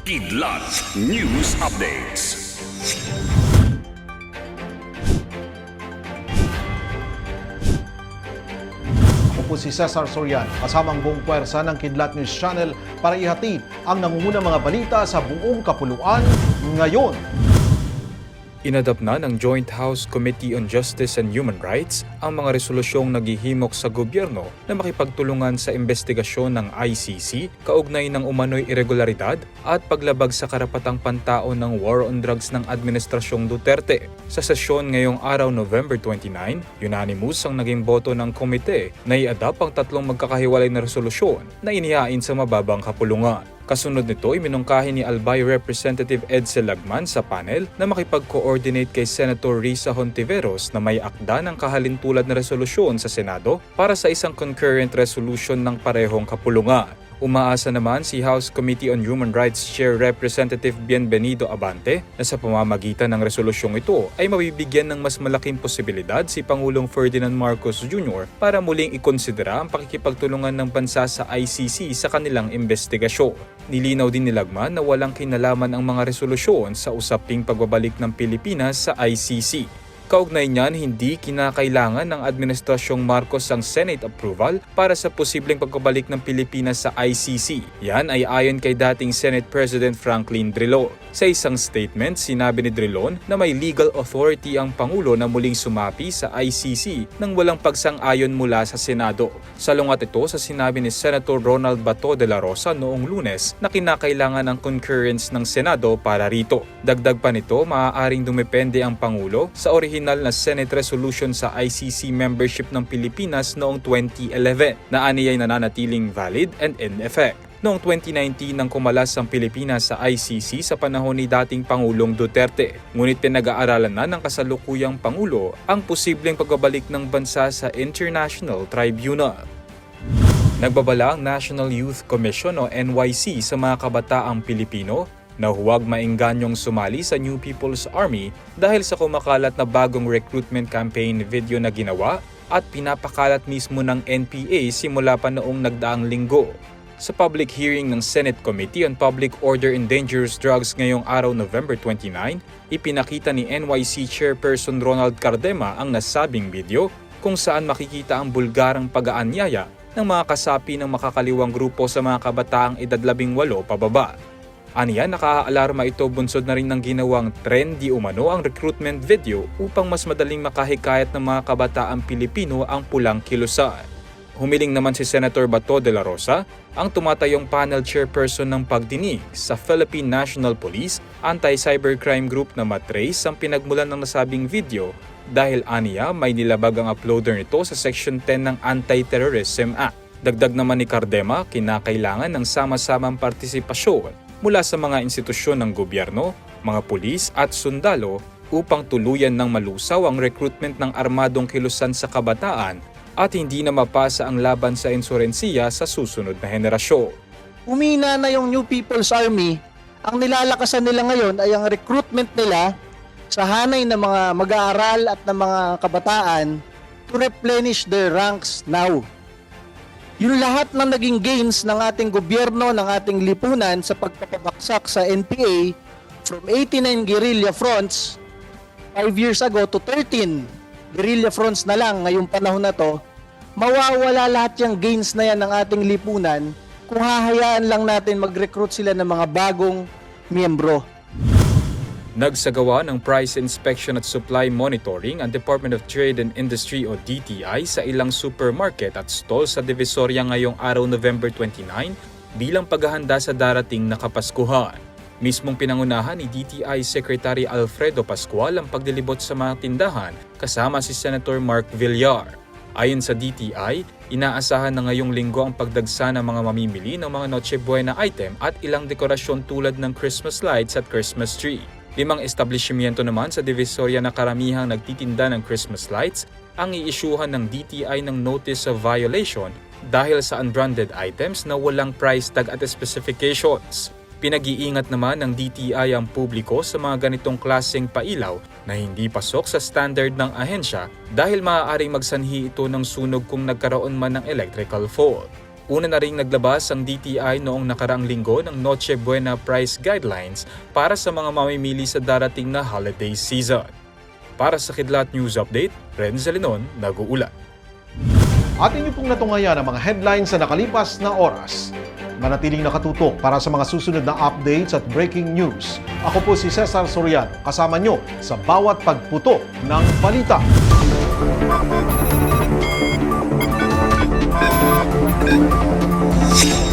Kidlat News Updates. Ako po si Cesar Sorian, kasamang buong puwersa ng Kidlat News Channel para ihatid ang nangungunang mga balita sa buong kapuluan ngayon. Inadapt na ng Joint House Committee on Justice and Human Rights ang mga resolusyong naghihimok sa gobyerno na makipagtulungan sa investigasyon ng ICC kaugnay ng umano'y irregularidad at paglabag sa karapatang pantao ng war on drugs ng Administrasyong Duterte. Sa sesyon ngayong araw November 29, unanimous ang naging boto ng komite na i-adapt ang tatlong magkakahiwalay na resolusyon na inihain sa mababang kapulungan. Kasunod nito, iminungkahi ni Albay Representative Edsel Lagman sa panel na makipag-coordinate kay Senator Risa Hontiveros na may akda ng kahalintulad na resolusyon sa Senado para sa isang concurrent resolution ng parehong kapulungan. Umaasa naman si House Committee on Human Rights Chair Representative Bienvenido Abante na sa pamamagitan ng resolusyong ito ay mabibigyan ng mas malaking posibilidad si Pangulong Ferdinand Marcos Jr. para muling ikonsidera ang pakikipagtulungan ng bansa sa ICC sa kanilang investigasyon. Nilinaw din ni Lagman na walang kinalaman ang mga resolusyon sa usaping pagbabalik ng Pilipinas sa ICC. Kaugnay niyan, hindi kinakailangan ng Administrasyong Marcos ang Senate approval para sa posibleng pagbabalik ng Pilipinas sa ICC. Yan ay ayon kay dating Senate President Franklin Drilon. Sa isang statement, sinabi ni Drilon na may legal authority ang Pangulo na muling sumapi sa ICC nang walang pagsang-ayon mula sa Senado. Salungat ito sa sinabi ni Senator Ronald Bato de la Rosa noong lunes na kinakailangan ng concurrence ng Senado para rito. Dagdag pa nito, maaaring dumepende ang Pangulo sa orihinal na Senate resolution sa ICC membership ng Pilipinas noong 2011 na aniyay nananatiling valid and in effect. Noong 2019 nang kumalas ang Pilipinas sa ICC sa panahon ni dating Pangulong Duterte. Ngunit pinag-aaralan na ng kasalukuyang Pangulo ang posibleng pagbabalik ng bansa sa International Tribunal. Nagbabala ang National Youth Commission o NYC sa mga kabataang Pilipino na huwag mainganyong sumali sa New People's Army dahil sa kumakalat na bagong recruitment campaign video na ginawa at pinapakalat mismo ng NPA simula pa noong nagdaang linggo. Sa public hearing ng Senate Committee on Public Order and Dangerous Drugs ngayong araw November 29, ipinakita ni NYC Chairperson Ronald Cardema ang nasabing video kung saan makikita ang bulgarang pag-aanyaya ng mga kasapi ng makakaliwang grupo sa mga kabataang edad 18 pababa. Aniya, nakaalarma ito bunsod na rin ng ginawang trend di umano ang recruitment video upang mas madaling makahikayat ng mga kabataang Pilipino ang pulang kilusan. Humiling naman si Senator Bato de la Rosa, ang tumatayong panel chairperson ng pagdinig sa Philippine National Police Anti-Cybercrime Group na matrace ang pinagmulan ng nasabing video dahil aniya may nilabag ang uploader nito sa Section 10 ng Anti-Terrorism Act. Dagdag naman ni Cardema, kinakailangan ng sama-samang partisipasyon mula sa mga institusyon ng gobyerno, mga pulis at sundalo upang tuluyan ng malusaw ang recruitment ng armadong kilusan sa kabataan at hindi na mapasa ang laban sa insurensiya sa susunod na henerasyon. Umina na yung New People's Army, ang nilalakasan nila ngayon ay ang recruitment nila sa hanay ng mga mag-aaral at ng mga kabataan to replenish their ranks now. Yung lahat ng naging gains ng ating gobyerno, ng ating lipunan sa pagpapabaksak sa NPA from 89 guerrilla fronts 5 years ago to 13 guerrilla fronts na lang ngayong panahon na to, mawawala lahat yung gains na yan ng ating lipunan kung hahayaan lang natin mag-recruit sila ng mga bagong miyembro. Nagsagawa ng price inspection at supply monitoring ang Department of Trade and Industry o DTI sa ilang supermarket at stall sa Divisoria ngayong araw November 29 bilang paghahanda sa darating na Kapaskuhan. Mismong pinangunahan ni DTI Secretary Alfredo Pascual ang pagdilibot sa mga tindahan kasama si Senator Mark Villar. Ayon sa DTI, inaasahan na ngayong linggo ang pagdagsa ng mga mamimili ng mga Noche Buena item at ilang dekorasyon tulad ng Christmas lights at Christmas tree. Limang establishmento naman sa Divisoria na karamihang nagtitinda ng Christmas lights ang iisyuhan ng DTI ng notice of violation dahil sa unbranded items na walang price tag at specifications. Pinag-iingat naman ng DTI ang publiko sa mga ganitong klaseng pailaw na hindi pasok sa standard ng ahensya dahil maaaring magsanhi ito ng sunog kung nagkaroon man ng electrical fault. Una na ring naglabas ang DTI noong nakaraang linggo ng Noche Buena Price Guidelines para sa mga mamimili sa darating na holiday season. Para sa Kidlat News Update, Renzo Lenon, nag-uulat. At inyo pong natungayan ang mga headlines sa nakalipas na oras. Manatiling nakatutok para sa mga susunod na updates at breaking news. Ako po si Cesar Soriano, kasama nyo sa bawat pagputo ng balita. Thank you.